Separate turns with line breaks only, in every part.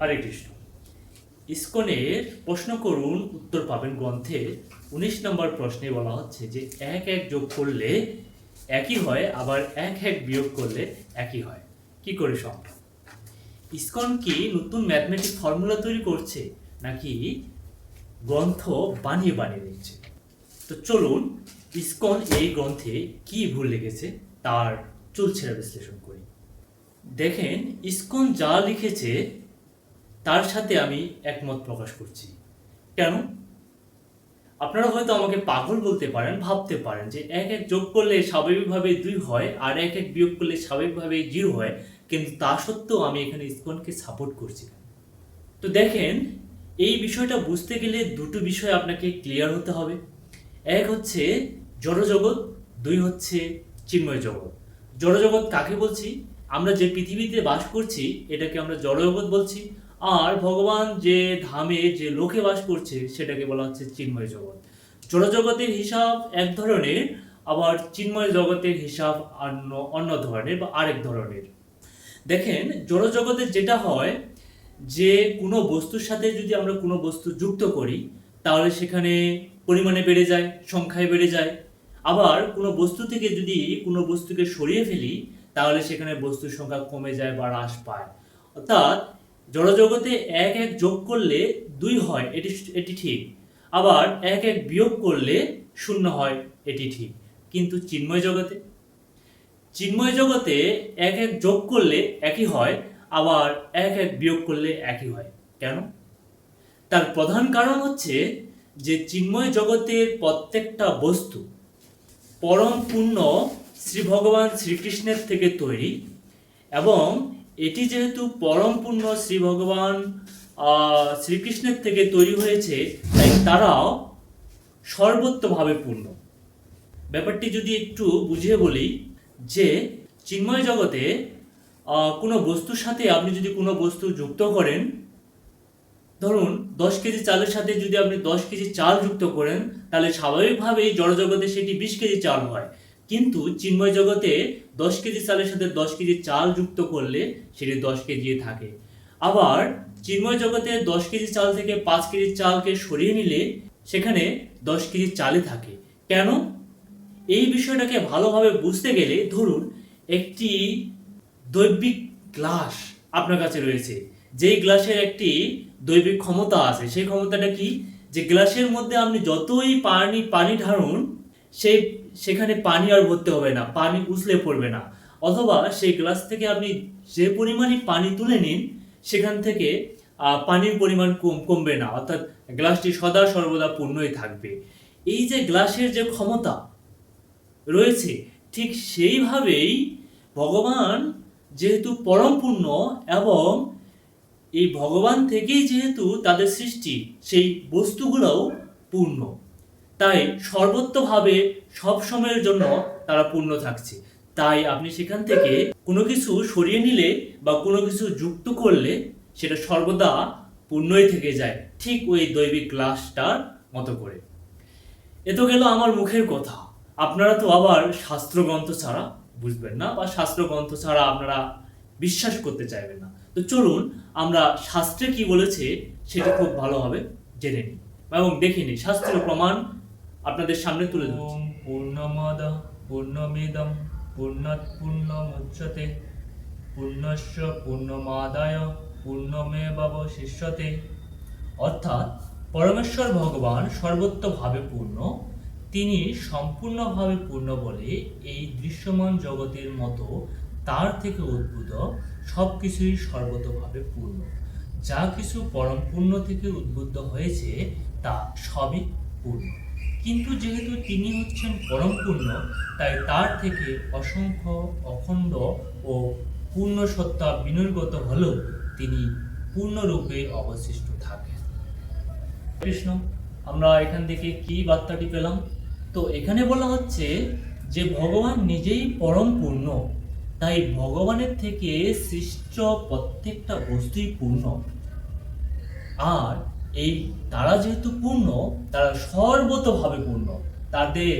হরে কৃষ্ণ। ইস্কনের প্রশ্ন করুন, উত্তর পাবেন গ্রন্থে। উনিশ নম্বর প্রশ্নে বলা হচ্ছে যে, এক এক যোগ করলে একই হয়, আবার এক এক বিয়োগ করলে একই হয়। কি করে সম্ভব? ইস্কন কি নতুন ম্যাথমেটিক ফর্মুলা তৈরি করছে, নাকি গ্রন্থ বানিয়ে বানিয়ে দিচ্ছে? তো চলুন, ইস্কন এই গ্রন্থে কি ভুল লেগেছে তার চুলছেরা বিশ্লেষণ করি। দেখেন, ইস্কন যা লিখেছে তার সাথে আমি একমত প্রকাশ করছি। কেন? আপনারা হয়তো আমাকে পাগল বলতে পারেন, ভাবতে পারেন যে এক এক যোগ করলে স্বাভাবিকভাবে দুই হয় আর এক এক বিয়োগ করলে স্বাভাবিকভাবে জিরো হয়, কিন্তু তা সত্ত্বেও আমি এখানে ইস্কনকে সাপোর্ট করছি তো দেখেন, এই বিষয়টা বুঝতে গেলে দুটো বিষয় আপনাকে ক্লিয়ার হতে হবে। এক হচ্ছে জড়জগৎ, দুই হচ্ছে চিন্ময় জগৎ জড়জগৎ কাকে বলছি? আমরা যে পৃথিবীতে বাস করছি, এটাকে আমরা জড়জগৎ বলছি। আর ভগবান যে ধামে যে লোকে বাস করছে, সেটাকে বলা হচ্ছে চিন্ময় জগৎ। জড়জগতের হিসাব এক ধরনের, আবার চিন্ময় জগতের হিসাব অন্য অন্য ধরনের বা আরেক ধরনের। দেখেন, জড়জগতে যেটা হয়, যে কোনো বস্তুর সাথে যদি আমরা কোনো বস্তু যুক্ত করি, তাহলে সেখানে পরিমাণে বেড়ে যায়, সংখ্যায় বেড়ে যায়। আবার কোনো বস্তু থেকে যদি কোনো বস্তুকে সরিয়ে ফেলি, তাহলে সেখানে বস্তুর সংখ্যা কমে যায় বা হ্রাস পায়। অর্থাৎ জড়জগতে এক এক যোগ করলে দুই হয়, এটি এটি ঠিক। আবার এক এক বিয়োগ করলে শূন্য হয়, এটি ঠিক। কিন্তু চিন্ময় জগতে? চিন্ময় জগতে এক এক যোগ করলে একই হয়, আবার এক এক বিয়োগ করলে একই হয়। কেন? তার প্রধান কারণ হচ্ছে যে চিন্ময় জগতের প্রত্যেকটা বস্তু পরম পূর্ণ শ্রী ভগবান শ্রীকৃষ্ণের থেকে তৈরি এবং এটি যেহেতু পরম পূর্ণ শ্রী ভগবান শ্রীকৃষ্ণের থেকে তৈরি হয়েছে, তাই তারাও সর্বত্রভাবে পূর্ণ। ব্যাপারটি যদি একটু বুঝিয়ে বলি, যে চিন্ময় জগতে কোনো বস্তুর সাথে আপনি যদি কোনো বস্তু যুক্ত করেন, ধরুন দশ কেজি চালের সাথে যদি আপনি দশ কেজি চাল যুক্ত করেন, তাহলে স্বাভাবিকভাবেই জড়জগতে সেটি বিশ কেজি চাল হয়। কিন্তু চিন্ময় জগতে দশ কেজি চালের সাথে দশ কেজি চাল যুক্ত করলে সেটি দশ কেজি থাকে। আবার চিন্ময় জগতে দশ কেজি চাল থেকে পাঁচ কেজি চালকে সরিয়ে নিলে সেখানে দশ কেজি চালে থাকে। কেন? এই বিষয়টাকে ভালোভাবে বুঝতে গেলে ধরুন একটি দৈবিক গ্লাস আপনার কাছে রয়েছে। যেই গ্লাসের একটি দৈবিক ক্ষমতা আছে, সেই ক্ষমতাটা কি? যে গ্লাসের মধ্যে আপনি যতই পানি পানি ঢালুন, সেই সেখানে পানি আর ভরতে হবে না, পানি উছলে পড়বে না। অথবা সেই গ্লাস থেকে আপনি যে পরিমাণই পানি তুলে নিন, সেখান থেকে পানির পরিমাণ কম, কমবে না, অর্থাৎ গ্লাসটি সদা সর্বদা পূর্ণই থাকবে। এই যে গ্লাসের যে ক্ষমতা রয়েছে, ঠিক সেইভাবেই ভগবান যেহেতু পরমপূর্ণ এবং এই ভগবান থেকেই যেহেতু তাদের সৃষ্টি, সেই বস্তুগুলোও পূর্ণ। তাই সর্বত্রভাবে সব সময়ের জন্য তারা পূর্ণ থাকছে। তাই আপনি সেখান থেকে কোনো কিছু সরিয়ে নিলে বা কোনো কিছু যুক্ত করলে সেটা সর্বদা পূর্ণই থেকে যায়, ঠিক ওই দৈবিক গ্লাসটার মতো করে। এ তো গেল আমার মুখের কথা। আপনারা তো আবার শাস্ত্রগ্রন্থ ছাড়া বুঝবেন না বা শাস্ত্রগ্রন্থ ছাড়া আপনারা বিশ্বাস করতে চাইবেন না। তো চলুন আমরা শাস্ত্রে কি বলেছে সেটা খুব ভালোভাবে জেনে নিই। এবং দেখে নিই শাস্ত্রীয় প্রমাণ আপনাদের সামনে তুলে ধরছি।
পূর্ণমদ পূর্ণমিদম পূর্ণাৎ পূর্ণমুচ্যতে পূর্ণস্য পূর্ণমাদায় পূর্ণমেবাবশিষ্যতে।
অর্থাৎ পরমেশ্বর ভগবান সর্বত্রভাবে পূর্ণ তিনি সম্পূর্ণভাবে পূর্ণ বলে এই দৃশ্যমান জগতের মতো তার থেকে উদ্ভূত সব কিছুই সর্বতভাবে পূর্ণ। যা কিছু পরম পূর্ণ থেকে উদ্বুদ্ধ হয়েছে তা সবই পূর্ণ। কিন্তু যেহেতু তিনি হচ্ছেন পরম পূর্ণ তাই তার থেকে অসংখ্য অখণ্ড ও পূর্ণ সত্তা বিনির্গত হলেও তিনি পূর্ণরূপে অবশিষ্ট থাকেন। কৃষ্ণ, আমরা এখান থেকে কি বার্তাটি পেলাম? তো এখানে বলা হচ্ছে যে ভগবান নিজেই পরম পূর্ণ তাই ভগবানের থেকে সৃষ্ট প্রত্যেকটা বস্তুই পূর্ণ। আর এই তারা যেহেতু পূর্ণ, তারা সর্বতভাবে পূর্ণ। তাদের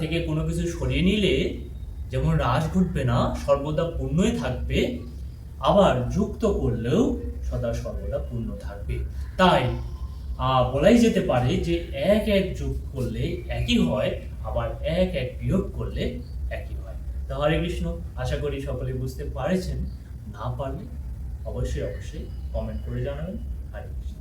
থেকে কোনো কিছু সরিয়ে নিলে যেমন হ্রাস ঘটবে না, সর্বদা পূর্ণই থাকবে, আবার যুক্ত করলেও সদা সর্বদা পূর্ণ থাকবে। তাই বলাই যেতে পারে যে এক এক যোগ করলে একই হয়, আবার এক এক বিয়োগ করলে একই হয়। তো হরে কৃষ্ণ, আশা করি সকলে বুঝতে পারেছেন। না পারলে অবশ্যই অবশ্যই কমেন্ট করে জানাবেন। হরে কৃষ্ণ।